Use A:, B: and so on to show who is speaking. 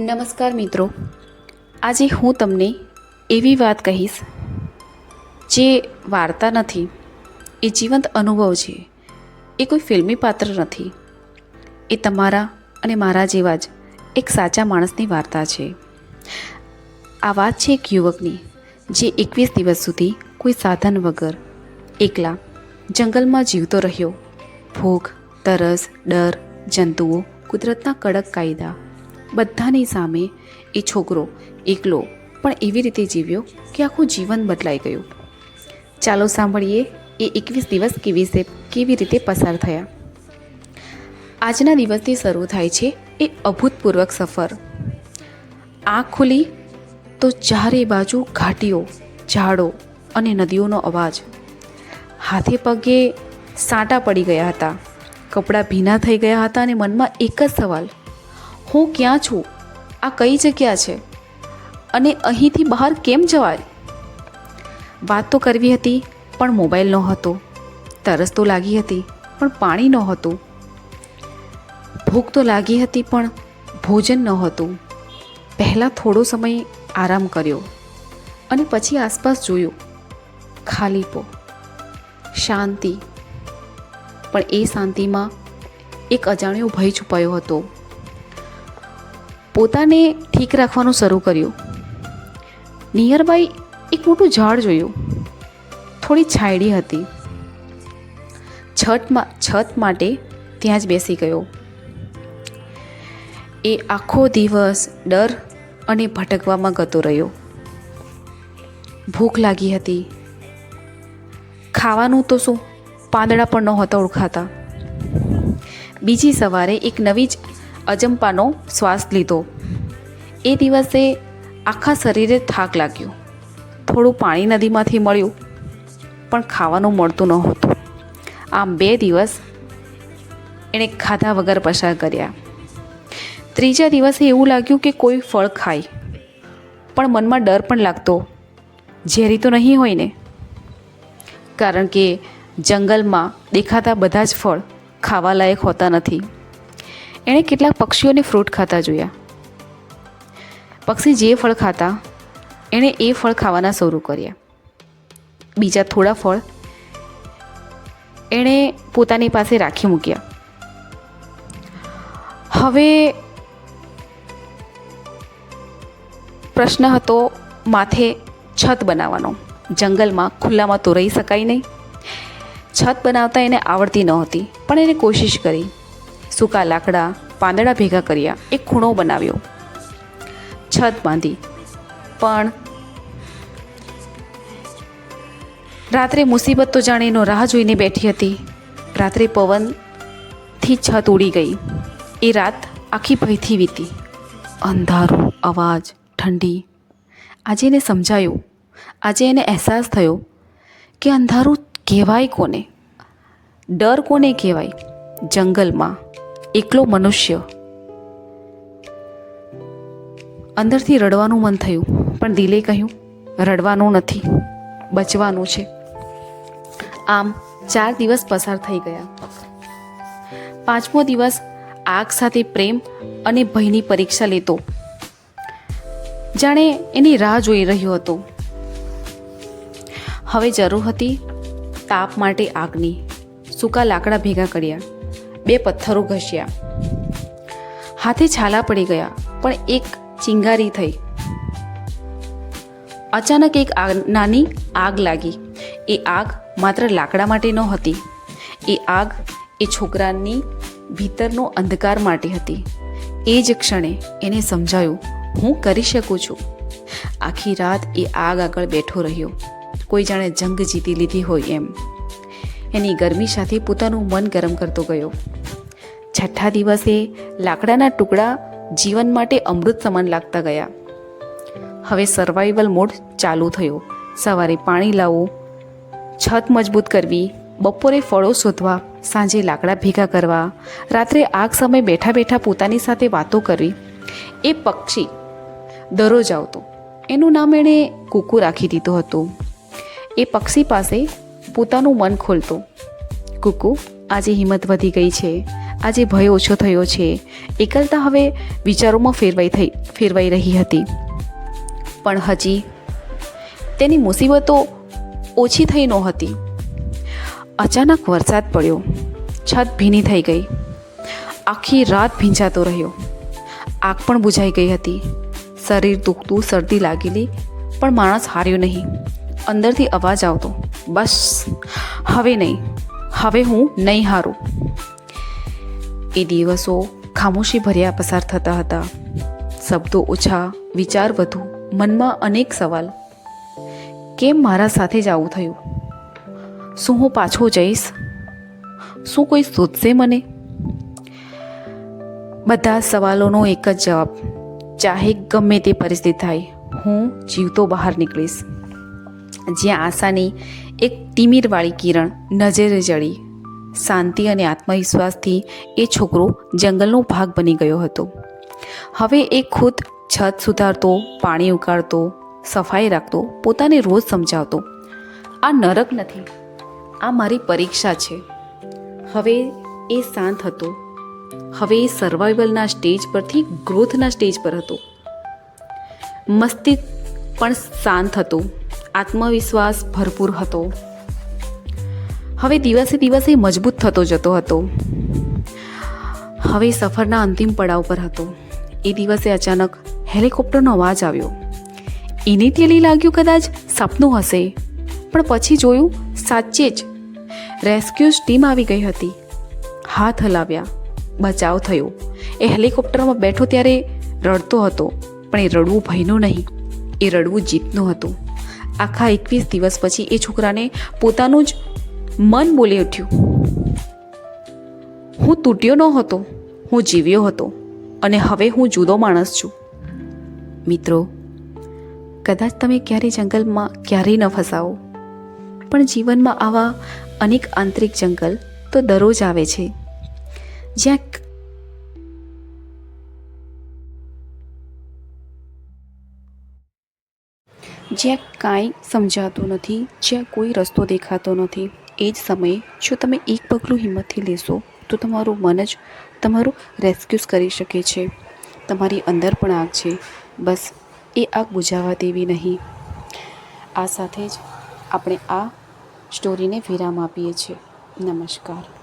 A: નમસ્કાર મિત્રો. આજે હું તમને એવી વાત કહીશ જે વાર્તા નથી, એ જીવંત અનુભવ છે. એ કોઈ ફિલ્મી પાત્ર નથી. એ તમારા અને મારા જેવા જ એક સાચા માણસની વાર્તા છે. આ વાત છે એક યુવકની, જે એકવીસ દિવસ સુધી કોઈ સાધન વગર એકલા જંગલમાં જીવતો રહ્યો. ભૂખ તરસ, ડર, જંતુઓ, કુદરતના કડક કાયદા બધાની સામે એ છોકરો એકલો પણ એવી રીતે જીવ્યો કે આખું જીવન બદલાઈ ગયું. ચાલો સાંભળીએ એ એકવીસ દિવસ કેવી રીતે કેવી રીતે પસાર થયા. આજના દિવસથી શરૂ થાય છે એ અભૂતપૂર્વક સફર. આંખ ખુલી તો ચારે બાજુ ઘાટીઓ, ઝાડો અને નદીઓનો અવાજ. હાથે પગે સાંટા પડી ગયા હતા. કપડાં ભીના થઈ ગયા હતા અને મનમાં એક જ સવાલ હું ક્યાં છું? આ કઈ જગ્યા છે? અને અહીંથી બહાર કેમ જવાય? વાત તો કરવી હતી, પણ મોબાઈલ નહોતો. તરસ તો લાગી હતી, પણ પાણી નહોતું. ભૂખ તો લાગી હતી, પણ ભોજન નહોતું. પહેલાં થોડો સમય આરામ કર્યો અને પછી આસપાસ જોયું. ખાલીપો શાંતિ. પણ એ શાંતિમાં એક અજાણ્યો ભય છુપાયો હતો. પોતાને ઠીક રાખવાનું શરૂ કર્યું. નિયર બાય એક મોટું ઝાડ જોયું. થોડી છાંયડી હતી. છતમાં, છત માટે ત્યાં જ બેસી ગયો. એ આખો દિવસ ડર અને ભટકવામાં ગતો રહ્યો. ભૂખ લાગી હતી. ખાવાનું તો શું? પાંદડા પણ નહોતા ઓળખાતા. બીજી સવારે એક નવી જ અજંપાનો શ્વાસ લીધો. એ દિવસે આખા શરીરે થાક લાગ્યો. થોડું પાણી નદીમાંથી મળ્યું, પણ ખાવાનું મળતું નહોતું. આમ બે દિવસ એણે ખાધા વગર પસાર કર્યા. ત્રીજા દિવસે એવું લાગ્યું કે કોઈ ફળ ખાય, પણ મનમાં ડર પણ લાગતો. ઝેરી તો નહીં હોય ને? કારણ કે જંગલમાં દેખાતા બધા જ ફળ ખાવા લાયક હોતા નથી. એણે કેટલાક પક્ષીઓને ફ્રૂટ ખાતા જોયા. પક્ષી જે ફળ ખાતા, એણે એ ફળ ખાવાના શરૂ કર્યા. બીજા થોડા ફળ એણે પોતાની પાસે રાખી મૂક્યા. હવે પ્રશ્ન હતો માથે છત બનાવવાનો. જંગલમાં ખુલ્લામાં તો રહી શકાય નહીં. છત બનાવતા એને આવડતી નહોતી, પણ એને કોશિશ કરી. સૂકા લાકડા પાંદડા ભેગા કર્યા, એક ખૂણો બનાવ્યો. છત બાંધી. પણ રાત્રે મુસીબત તો જાણે એનો રાહ જોઈને બેઠી હતી. રાત્રે પવનથી છત ઉડી ગઈ. એ રાત આખી ભયથી વીતી. અંધારું, અવાજ, ઠંડી. આજે એને સમજાયું. આજે એને અહેસાસ થયો કે અંધારું કહેવાય કોને? ડર કોને કહેવાય? જંગલમાં. એકલો મનુષ્ય. અંદરથી રડવાનું મન થયું, પણ દિલે કહ્યું, રડવાનું નથી, બચવાનું છે. આમ ચાર દિવસ પસાર થઈ ગયા. પાંચમો દિવસ આગ સાથે પ્રેમ અને ભયની પરીક્ષા લેતો. જાણે એની રાહ જોઈ રહ્યો હતો. હવે જરૂર હતી તાપ માટે આગની. સૂકા લાકડા ભેગા કર્યા. બે પથ્થરો ઘસ્યા. હાથે છાલા પડી ગયા, પણ એક ચિંગારી થઈ. અચાનક એક આગ, નાની આગ લાગી. એ આગ માત્ર લાકડા માટે ન હતી. એ આગ એ છોકરાની ભીતરનો અંધકાર માટે હતી. એ જ ક્ષણે એને સમજાયું, હું કરી શકું છું. આખી રાત એ આગ આગળ બેઠો રહ્યો. કોઈ જાણે જંગ જીતી લીધી હોય એમ. એની ગરમી સાથે પોતાનું મન ગરમ કરતો ગયો. છઠ્ઠા દિવસે લાકડાના ટુકડા જીવન માટે અમૃત સમાન લાગતા ગયા. હવે સર્વાઈવલ મોડ ચાલુ થયો. સવારે પાણી લાવવું છત મજબૂત કરવી, બપોરે ફળો શોધવા, સાંજે લાકડા ભેગા કરવા, રાત્રે આગ સમય બેઠા બેઠા પોતાની સાથે વાતો કરવી. એ પક્ષી દરરોજ આવતો. એનું નામ એણે કુકુ રાખી દીધું હતું. એ પક્ષી પાસે પોતાનું મન ખોલતો. કુકુ, આજે હિંમત વધી ગઈ છે. આજે ભય ઓછો થયો છે. એકલતા હવે વિચારોમાં ફેરવાઈ થઈ, ફેરવાઈ રહી હતી. પણ હજી તેની મુસીબતો ઓછી થઈ નહોતી. અચાનક વરસાદ પડ્યો. છત ભીની થઈ ગઈ. આખી રાત ભીંજાતો રહ્યો. આગ પણ બુઝાઈ ગઈ હતી. શરીર દુખતું, શરદી લાગેલી, પણ માણસ હાર્યો નહીં. અંદરથી અવાજ આવતો. બસ. હવે નહીં. હવે હું નહીં હારું. એ દિવસો ખામોશી ભર્યા પસાર થતા હતા. શબ્દો ઓછા, વિચાર વધુ, મનમાં અનેક સવાલ. કેમ મારા સાથે જ આવું થયું? શું હું પાછો જઈશ? શું કોઈ શોધશે મને? બધા સવાલોનો એક જ જવાબ. ચાહે ગમે તે પરિસ્થિતિ થાય, હું જીવતો બહાર નીકળીશ. જ્યાં આશાની એક ટીમીરવાળી કિરણ નજરે જડી. શાંતિ અને આત્મવિશ્વાસથી એ છોકરો જંગલનો ભાગ બની ગયો હતો. હવે એ ખુદ છત સુધારતો, પાણી ઉકાળતો સફાઈ રાખતો, પોતાને રોજ સમજાવતો. આ નરક નથી. આ મારી પરીક્ષા છે. હવે એ શાંત હતો. હવે એ સર્વાઈવલના સ્ટેજ પરથી ગ્રોથના સ્ટેજ પર હતો. મસ્તિષ્ક પણ શાંત હતો. આત્મવિશ્વાસ ભરપૂર હતો. હવે દિવસે દિવસે મજબૂત થતો જતો હતો. હવે સફરના અંતિમ પડાવ પર હતો. એ દિવસે અચાનક હેલિકોપ્ટરનો અવાજ આવ્યો. એને તેલી લાગ્યું કદાચ સપનું હશે, પણ પછી જોયું સાચે જ રેસ્ક્યુ ટીમ આવી ગઈ હતી. હાથ હલાવ્યા. બચાવ થયો. એ હેલિકોપ્ટરમાં બેઠો ત્યારે રડતો હતો, પણ એ રડવું ભયનું નહીં. એ રડવું જીતનું હતું. આખા એકવીસ દિવસ પછી એ છોકરાને પોતાનું જ મન બોલી ઉઠ્યું. હું તૂટ્યો ન હતો, હું જીવ્યો હતો અને હવે હું જુદો માણસ છું. મિત્રો, કદાચ તમે ક્યારેય જંગલમાં ક્યારેય ન ફસાવો, પણ જીવનમાં આવા અનેક આંતરિક જંગલ તો દરરોજ આવે છે. જ્યાં જ્યાં કાંઈ સમજાતું નથી જ્યાં કોઈ રસ્તો દેખાતો નથી, એ જ સમયે જો તમે એક પગલું હિંમતથી લેશો, તો તમારું મન જ તમારું રેસ્ક્યુઝ કરી શકે છે. તમારી અંદર પણ આગ છે. બસ, એ આગ બુઝાવા દેવી નહીં. આ સાથે જ આપણે આ સ્ટોરીને વિરામ આપીએ છીએ. નમસ્કાર.